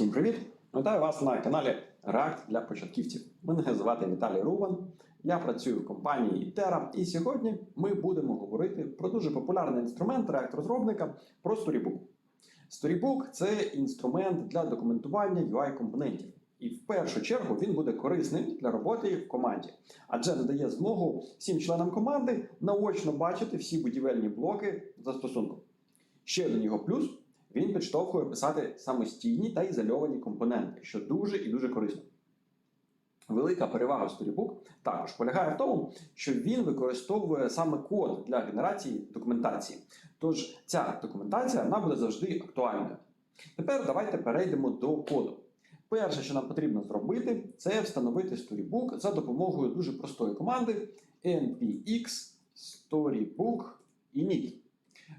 Всім привіт! Вітаю вас на каналі React для початківців. Мене звати Віталій Рубан. Я працюю в компанії Itera, і сьогодні ми будемо говорити про дуже популярний інструмент React розробника про Storybook. Storybook – це інструмент для документування UI компонентів. І в першу чергу він буде корисним для роботи в команді, адже надає змогу всім членам команди наочно бачити всі будівельні блоки застосунку. Ще один його плюс він підштовхує писати самостійні та ізольовані компоненти, що дуже і дуже корисно. Велика перевага Storybook також полягає в тому, що він використовує саме код для генерації документації. Тож ця документація вона буде завжди актуальною. Тепер давайте перейдемо до коду. Перше, що нам потрібно зробити, це встановити Storybook за допомогою дуже простої команди npx storybook init.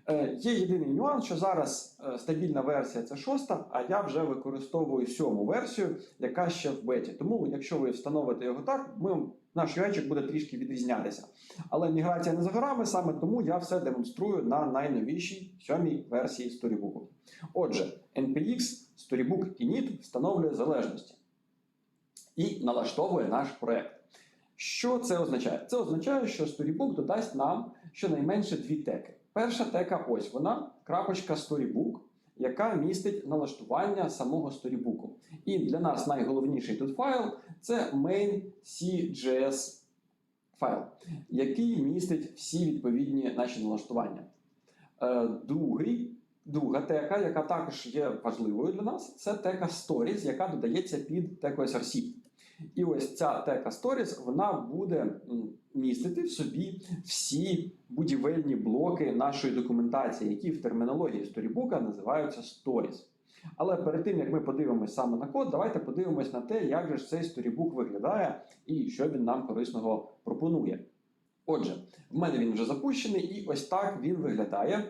Е, Є єдиний нюанс, що зараз е, стабільна версія це шоста, а я вже використовую сьому версію, яка ще в беті. Тому, якщо ви встановите його так, ми, наш юайчик буде трішки відрізнятися. Але міграція не за горами, саме тому я все демонструю на найновішій сьомій версії Storybook. Отже, npx Storybook init встановлює залежності і налаштовує наш проект. Що це означає? Це означає, що Storybook додасть нам щонайменше дві теки. Перша тека ось вона, крапочка Storybook, яка містить налаштування самого Storybook. І для нас найголовніший тут файл це main.cjs файл, який містить всі відповідні наші налаштування. Е, Другий, друга тека, яка також є важливою для нас, це тека Stories, яка додається під теку SRC. І ось ця тека Stories, вона буде містити в собі всі будівельні блоки нашої документації, які в термінології Storybook називаються Stories. Але перед тим як ми подивимося саме на код, давайте подивимось на те, як же ж цей Storybook виглядає і що він нам корисного пропонує. Отже, в мене він вже запущений, і ось так він виглядає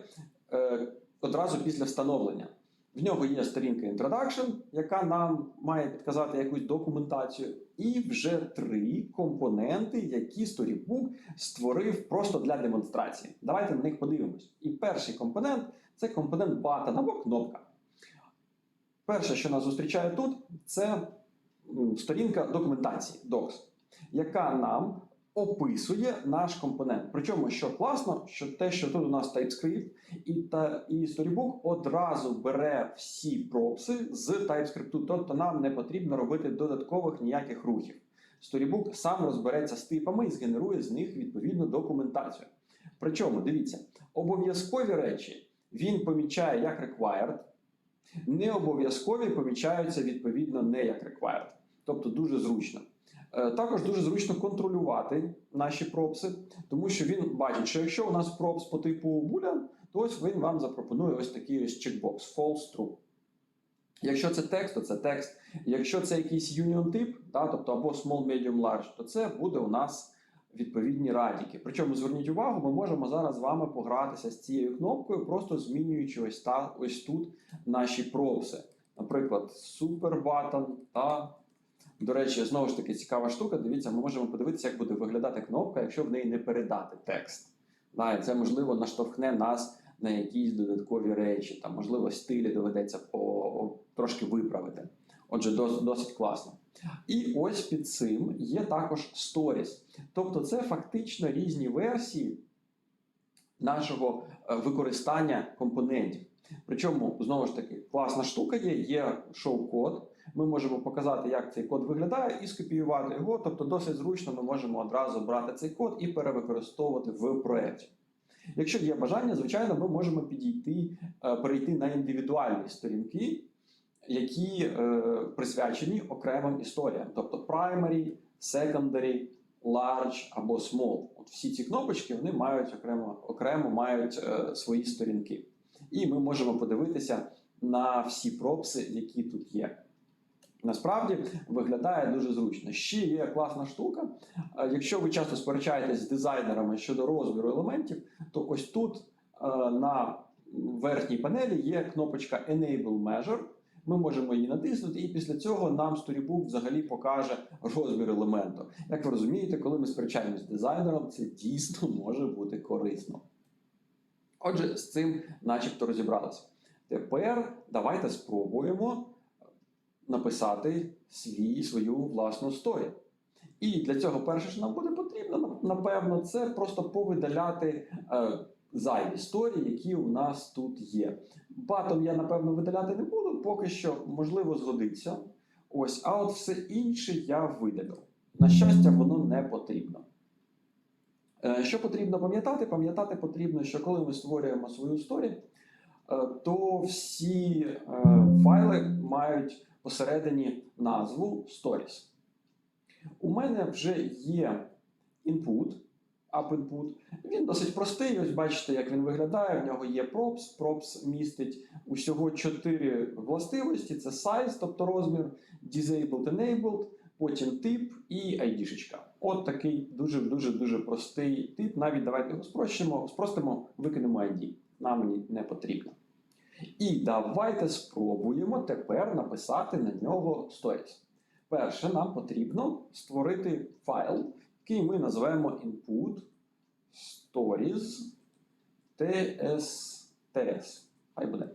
е, одразу після встановлення. В нього є сторінка Introduction, яка нам має підказати якусь документацію, і вже три компоненти, які Storybook створив просто для демонстрації. Давайте на них подивимось. І перший компонент це компонент button або кнопка. Перше, що нас зустрічає тут, це сторінка документації Docs, яка нам описує наш компонент. Причому, що класно, що те, що тут у нас TypeScript, і, та, і Storybook одразу бере всі пропси з TypeScript, тобто нам не потрібно робити додаткових ніяких рухів. Storybook сам розбереться з типами і згенерує з них відповідну документацію. Причому, дивіться, обов'язкові речі він помічає як required, не обов'язкові помічаються відповідно не як required. Тобто дуже зручно. Е, Також дуже зручно контролювати наші пропси, тому що він бачить, що якщо у нас пропс по типу boolean, то ось він вам запропонує ось такий ось чекбокс false true. Якщо це текст, то це текст. Якщо це якийсь union тип, да, тобто або small, medium, large, то це буде у нас відповідні радіки. Причому зверніть увагу, ми можемо зараз з вами погратися з цією кнопкою, просто змінюючи ось, та, ось тут наші пропси. Наприклад, super button та до речі, знову ж таки цікава штука. Дивіться, ми можемо подивитися, як буде виглядати кнопка, якщо в неї не передати текст. Да, і це можливо наштовхне нас на якісь додаткові речі. Там, можливо, стилі доведеться по трошки виправити. Отже, дос, досить класно. І ось під цим є також Stories. Тобто, це фактично різні версії нашого е, використання компонентів. Причому, знову ж таки, класна штука є, є шоу-код. Ми можемо показати, як цей код виглядає, і скопіювати його. Тобто, досить зручно ми можемо одразу брати цей код і перевикористовувати в проєкті. Якщо є бажання, звичайно, ми можемо підійти, е, перейти на індивідуальні сторінки, які е, присвячені окремим історіям, тобто primary, secondary, large або small. От всі ці кнопочки вони мають окремо, окремо мають е, свої сторінки. І ми можемо подивитися на всі пропси, які тут є. Насправді виглядає дуже зручно. Ще є класна штука. Якщо ви часто сперечаєтесь з дизайнерами щодо розміру елементів, то ось тут е, на верхній панелі є кнопочка Enable Measure. Ми можемо її натиснути, і після цього нам Storybook взагалі покаже розмір елементу. Як ви розумієте, коли ми сперечаємося з дизайнером, це дійсно може бути корисно. Отже, з цим начебто розібралися. Тепер давайте спробуємо написати свій, свою власну сторі. І для цього перше, що нам буде потрібно, напевно, це просто повидаляти е, зайві сторі, які у нас тут є. Батом я, напевно, видаляти не буду, поки що, можливо, згодиться. Ось, а от все інше я видалю. На щастя, воно не потрібно. Е, Що потрібно пам'ятати? Пам'ятати потрібно, що коли ми створюємо свою сторі, то всі е, файли мають посередині назву Stories. У мене вже є input, up input. Він досить простий. Ось бачите, як він виглядає. В нього є props. Props містить усього 4 властивості: це size, тобто розмір, disabled, enabled, потім тип і ID-шечка. От такий дуже дуже дуже простий тип. Навіть давайте його спрощимо, спростимо, викинемо ID. Нам мені не потрібно. І давайте спробуємо тепер написати на нього stories. Перше, нам потрібно створити файл, який ми називаємо input stories. Хай буде.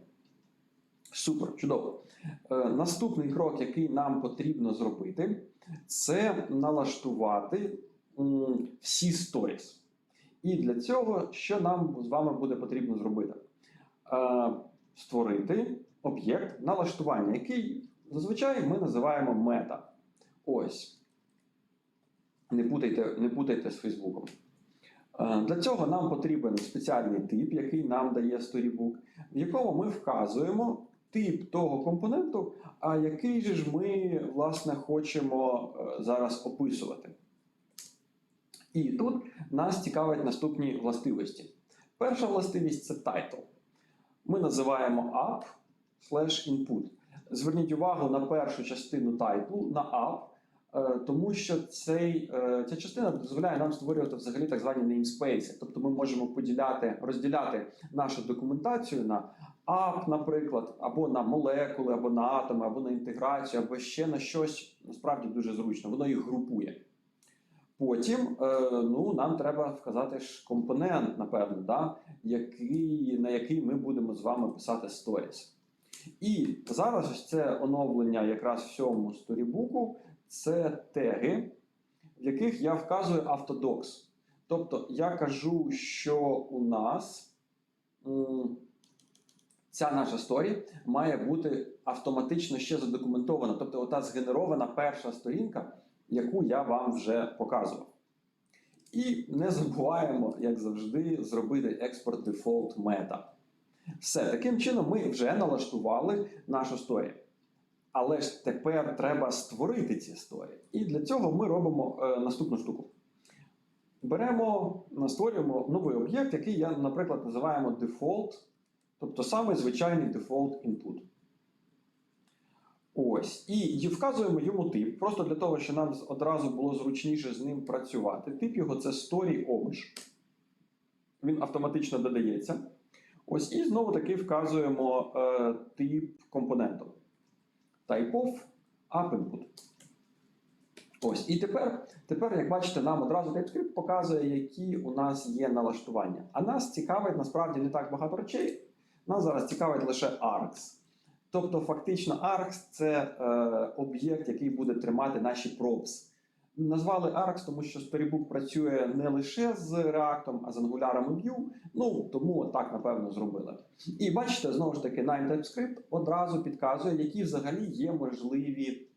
Супер, чудово. Е, наступний крок, який нам потрібно зробити, це налаштувати м, всі stories. І для цього, що нам з вами буде потрібно зробити? Е, створити об'єкт налаштування, який зазвичай ми називаємо мета. Ось. Не путайте, не путайте з Фейсбуком. Е, Для цього нам потрібен спеціальний тип, який нам дає Storybook, в якому ми вказуємо тип того компоненту, а який же ж ми власне хочемо е, зараз описувати. І тут нас цікавить наступні властивості. Перша властивість це title. Ми називаємо app slash input. Зверніть увагу на першу частину title, на app, е, тому що цей, е, ця частина дозволяє нам створювати взагалі так звані namespace. Тобто ми можемо поділяти, розділяти нашу документацію на app, наприклад, або на молекули, або на атоми, або на інтеграцію, або ще на щось насправді дуже зручно. Воно їх групує. Потім е, ну, нам треба вказати ж компонент, напевно, да, який, на який ми будемо з вами писати сторіс. І зараз це оновлення якраз в цьому сторібуку це теги, в яких я вказую автодокс. Тобто я кажу, що у нас ця наша сторі має бути автоматично ще задокументована. Тобто, ота згенерована перша сторінка, яку я вам вже показував. І не забуваємо, як завжди, зробити експорт default мета. Все, таким чином ми вже налаштували нашу сторію. Але ж тепер треба створити ці історії. І для цього ми робимо е, наступну штуку. Беремо, створюємо новий об'єкт, який я, наприклад, називаємо default, тобто саме звичайний default input. Ось. І вказуємо йому тип, просто для того, щоб нам одразу було зручніше з ним працювати. Тип його це story obj. Він автоматично додається. Ось, і знову таки вказуємо е, тип компоненту. Type of app input. Ось. І тепер, тепер, як бачите, нам одразу TypeScript показує, які у нас є налаштування. А нас цікавить насправді не так багато речей. Нас зараз цікавить лише args. Тобто, фактично, args – це е, об'єкт, який буде тримати наші props. Назвали Arcs, тому що Storybook працює не лише з React, а з Angular і Vue, ну тому так напевно зробили. І бачите, знову ж таки, Nine TypeScript одразу підказує, які взагалі є можливі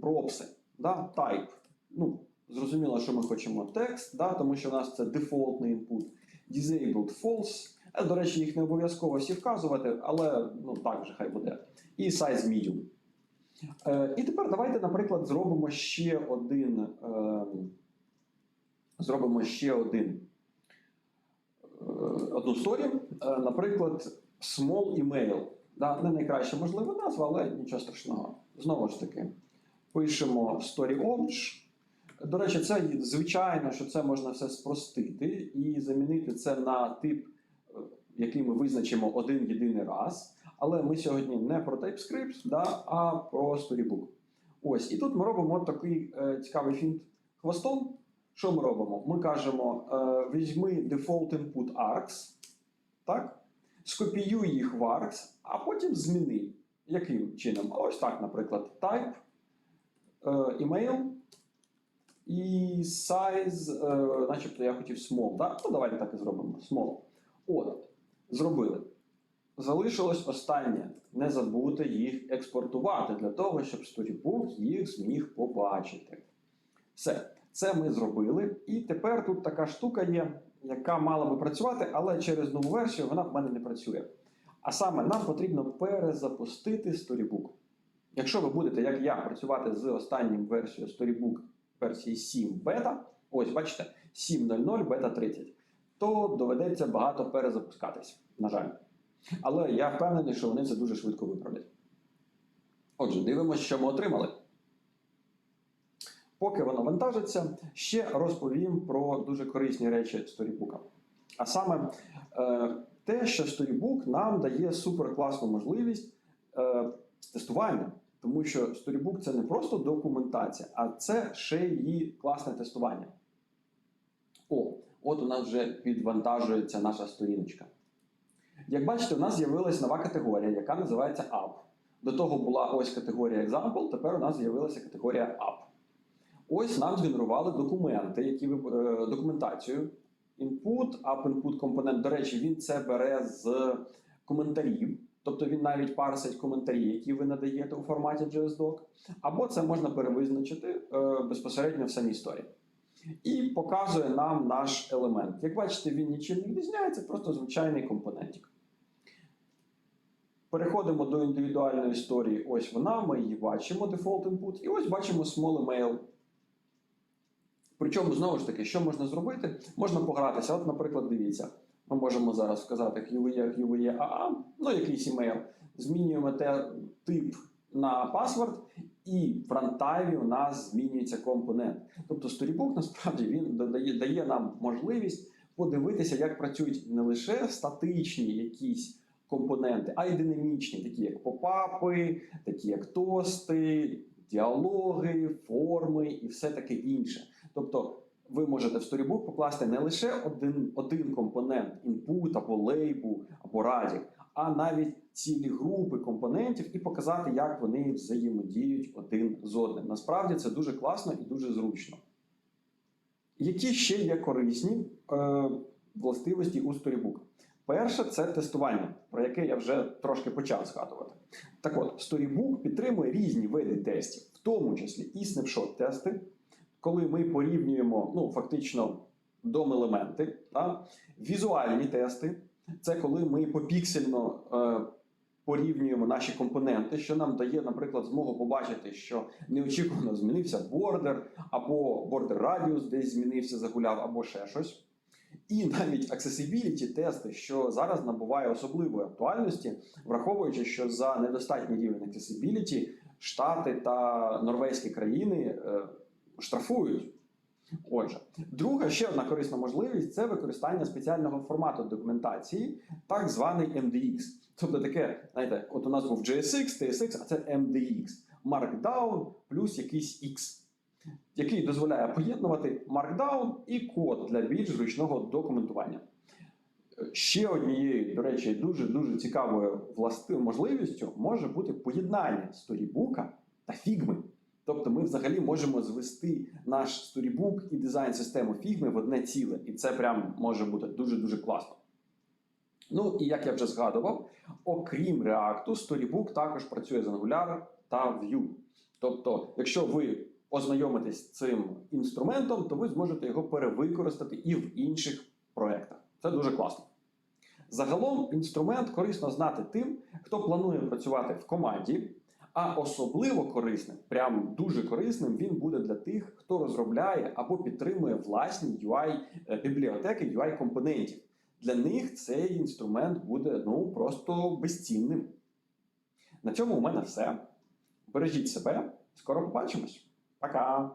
пропси. Да? Type. Ну, Зрозуміло, що ми хочемо текст, да? тому що у нас це дефолтний input. Disabled false. Е, До речі, їх не обов'язково всі вказувати, але ну так вже хай буде. І size medium. Е, І тепер давайте, наприклад, зробимо ще один. е, Зробимо ще один е, одну сторі. Е, Наприклад, small email. Да, не найкраща можлива назва, але нічого страшного. Знову ж таки, пишемо story obj. До речі, це звичайно, що це можна все спростити і замінити це на тип, який ми визначимо один єдиний раз. Але ми сьогодні не про TypeScript, да, а про Storybook. Ось, і тут ми робимо такий е, цікавий фінт хвостом. Що ми робимо? Ми кажемо: е, візьми default input args, так? скопіюй їх в args, а потім зміни. Яким чином? Ось так, наприклад, type, е, email і size, е, начебто я хотів small. Так? Ну, давайте так і зробимо. Small. От, зробили. Залишилось останнє не забути їх експортувати для того, щоб Storybook їх зміг побачити. Все, це ми зробили. І тепер тут така штука є, яка мала би працювати, але через нову версію вона в мене не працює. А саме нам потрібно перезапустити Storybook. Якщо ви будете, як я, працювати з останнім версією Storybook версії 7 бета, ось бачите, 7.00 бета 30, то доведеться багато перезапускатись, на жаль. Але я впевнений, що вони це дуже швидко виправлять. Отже, дивимося, що ми отримали. Поки воно вантажиться, ще розповім про дуже корисні речі Storybook. А саме е, те, що Storybook нам дає суперкласну можливість е, тестування. Тому що Storybook це не просто документація, а це ще її класне тестування. О, от у нас вже підвантажується наша сторіночка. Як бачите, у нас з'явилася нова категорія, яка називається App. До того була ось категорія Example, тепер у нас з'явилася категорія App. Ось нам згенерували документи, які е, документацію. Input, App Input компонент. До речі, він це бере з коментарів. Тобто він навіть парсить коментарі, які ви надаєте у форматі JSDoc, або це можна перевизначити е, безпосередньо в самій історії. І показує нам наш елемент. Як бачите, він нічим не відрізняється, просто звичайний компонентик. Переходимо до індивідуальної історії. Ось вона, ми її бачимо, default input, і ось бачимо small email. Причому, знову ж таки, що можна зробити? Можна погратися. От, наприклад, дивіться, ми можемо зараз сказати QVE, AA, ну якийсь email. Змінюємо те, тип на паспорт, і в рантаймі у нас змінюється компонент. Тобто Storybook насправді він додає, дає нам можливість подивитися, як працюють не лише статичні якісь компоненти, а й динамічні, такі як попапи, такі як тости, діалоги, форми і все таке інше. Тобто ви можете в Storybook покласти не лише один, один компонент input або лейбу, або радік, а навіть цілі групи компонентів і показати, як вони взаємодіють один з одним. Насправді це дуже класно і дуже зручно. Які ще є корисні е, властивості у Storybook? Перше це тестування, про яке я вже трошки почав згадувати. Так от, Storybook підтримує різні види тестів, в тому числі і снапшот-тести, коли ми порівнюємо ну, фактично дом-елементи, візуальні тести це коли ми попіксельно е, порівнюємо наші компоненти, що нам дає, наприклад, змогу побачити, що неочікувано змінився бордер, або бордер радіус десь змінився, загуляв, або ще щось. І навіть accessibility тести, що зараз набуває особливої актуальності, враховуючи, що за недостатній рівень accessibility Штати та норвезькі країни е, штрафують. Отже, друга ще одна корисна можливість це використання спеціального формату документації, так званий MDX. Тобто таке, знаєте, от у нас був JSX, TSX, а це MDX. Markdown плюс якийсь X, який дозволяє поєднувати Markdown і код для більш зручного документування. Ще однією, до речі, дуже дуже цікавою власти... можливістю може бути поєднання сторібука та фігми. Тобто ми взагалі можемо звести наш сторібук і дизайн-систему фігми в одне ціле, і це прям може бути дуже-дуже класно. Ну і як я вже згадував, окрім React, Storybook також працює з Angular та Vue. Тобто, якщо ви ознайомитесь з цим інструментом, то ви зможете його перевикористати і в інших проєктах. Це дуже класно. Загалом інструмент корисно знати тим, хто планує працювати в команді. А особливо корисним, прям дуже корисним, він буде для тих, хто розробляє або підтримує власні UI е, бібліотеки UI компонентів. Для них цей інструмент буде ну просто безцінним. На цьому у мене все. Бережіть себе, скоро побачимось. Пока!